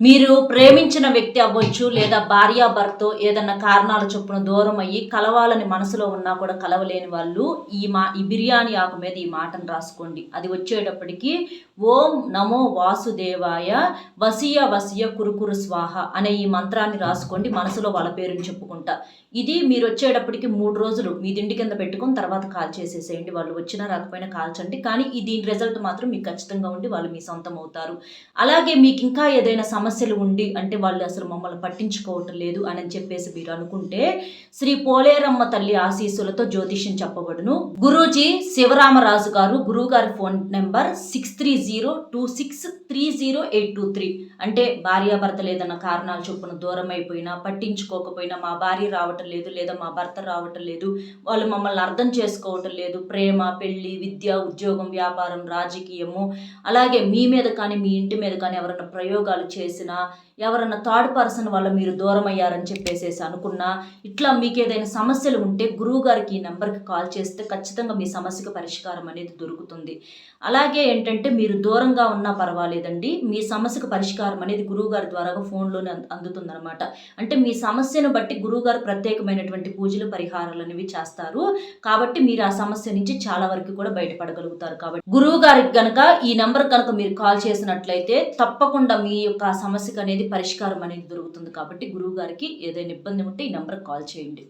మీరు ప్రేమించిన వ్యక్తి అవ్వచ్చు లేదా భార్యాభర్త ఏదన్నా కారణాల చొప్పున దూరం అయ్యి కలవాలని మనసులో ఉన్నా కూడా కలవలేని వాళ్ళు ఈ మా ఈ బిర్యానీ ఆకు మీద ఈ మాటను రాసుకోండి. అది వచ్చేటప్పటికి ఓం నమో వాసుదేవాయ వసియ వసియ కురుకురు స్వాహ అనే ఈ మంత్రాన్ని రాసుకోండి మనసులో వాళ్ళ పేరుని చెప్పుకుంటా. ఇది మీరు వచ్చేటప్పటికి మూడు రోజులు మీ దిండి కింద పెట్టుకొని తర్వాత కాల్ చేసేసేయండి. వాళ్ళు వచ్చినా రాకపోయినా కాల్చండి కానీ ఈ దీని రిజల్ట్ మాత్రం మీకు ఖచ్చితంగా ఉండి వాళ్ళు మీ సొంతం అవుతారు. అలాగే మీకు ఇంకా ఏదైనా సమస్య సమస్యలు ఉండి అంటే వాళ్ళు అసలు మమ్మల్ని పట్టించుకోవటం లేదు అని చెప్పేసి మీరు అనుకుంటే శ్రీ పోలేరమ్మ తల్లి ఆశీస్సులతో జ్యోతిష్యం చెప్పబడును. గురూజీ శివరామరాజు గారు గురువు గారి phone number six three zero two six three zero eight two three. అంటే భార్యాభర్తలు ఏదైనా కారణాలు చొప్పున దూరం అయిపోయినా పట్టించుకోకపోయినా మా భార్య రావటం లేదు లేదా మా భర్త రావటం లేదు వాళ్ళు మమ్మల్ని అర్థం చేసుకోవటం లేదు ప్రేమ పెళ్ళి విద్య ఉద్యోగం వ్యాపారం రాజకీయము అలాగే మీ మీద కానీ మీ ఇంటి మీద కానీ ఎవరైనా ప్రయోగాలు చేసి చేసినా ఎవరన్నా థర్డ్ పర్సన్ వల్ల మీరు దూరం అయ్యారని చెప్పేసేసి అనుకున్నా ఇట్లా మీకు ఏదైనా సమస్యలు ఉంటే గురువు గారికి ఈ నెంబర్కి కాల్ చేస్తే ఖచ్చితంగా మీ సమస్యకు పరిష్కారం అనేది దొరుకుతుంది. అలాగే ఏంటంటే మీరు దూరంగా ఉన్నా పర్వాలేదండి మీ సమస్యకు పరిష్కారం అనేది గురువు గారి ద్వారా ఫోన్లోనే అందుతుందన్నమాట. అంటే మీ సమస్యను బట్టి గురువు గారు ప్రత్యేకమైనటువంటి పూజలు పరిహారాలు అనేవి చేస్తారు. కాబట్టి మీరు ఆ సమస్య నుంచి చాలా వరకు కూడా బయటపడగలుగుతారు. కాబట్టి గురువు గారికి కనుక ఈ నెంబర్ కనుక మీరు కాల్ చేసినట్లయితే తప్పకుండా మీ యొక్క ఆ సమస్యకు అనేది పరిష్కారం అనేది దొరుకుతుంది కాబట్టి గురువు గారికి ఏదైనా ఇబ్బంది ఉంటే ఈ నెంబర్కి కాల్ చేయండి.